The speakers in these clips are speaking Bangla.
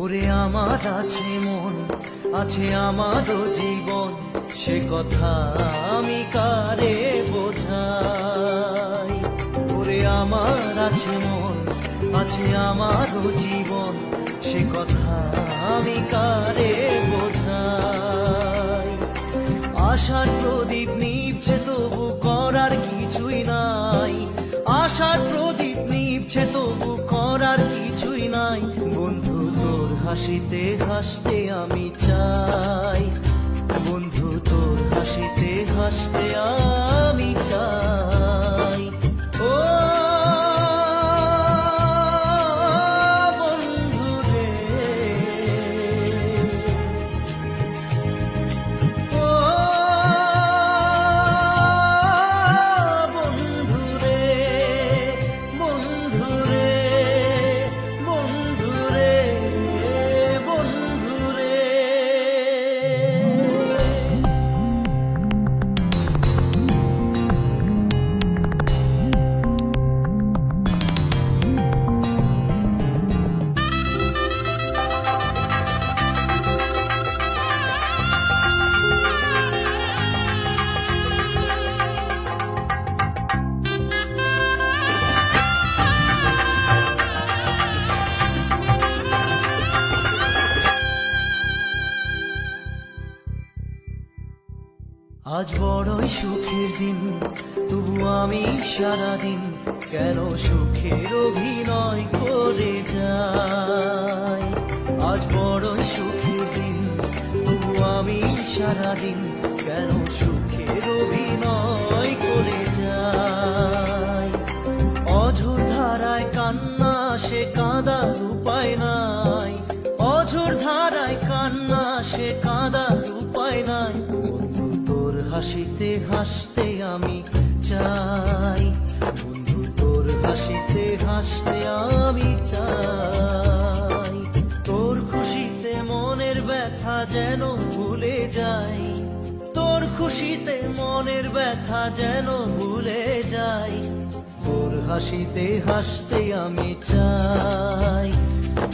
ওরে আমার আছে মন, আছে আমারও জীবন, সে কথা আমি কারে বোঝাই? ওরে আমার আছে মন, আছে আমারও জীবন, সে কথা আমি কারে বোঝাই? আশার প্রদীপ নিভছে তবু করার কিছুই নাই। আশার প্রদীপ নিভছে তবু করার কিছুই নাই। বন্ধু হাসিতে হাসতে আমি চাই। বন্ধু তোর হাসিতে হাসতে আমি চাই। আজ বড়ই সুখের দিন, তবু আমি সারাদিন কেন সুখের অভিনয় করে যাই? আজ বড়ই সুখের দিন, তবু আমি সারাদিন কেন সুখের অভিনয় করে যাই? অঝোর ধারায় কান্না, সে কাঁদার উপায় নাই হাসিতে হাসতে আমি চাই। বন্ধু, তোর হাসিতে হাসতে আমি চাই। তোর খুশিতে মনের ব্যথা যেন ভুলে যাই। তোর খুশিতে মনের ব্যথা যেন ভুলে যাই। তোর হাসিতে হাসতে আমি চাই।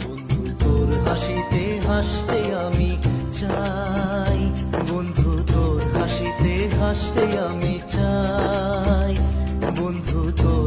বন্ধু, তোর হাসিতে হাসতে আমি চাই। হাসতে আমি চাই। বন্ধু তোর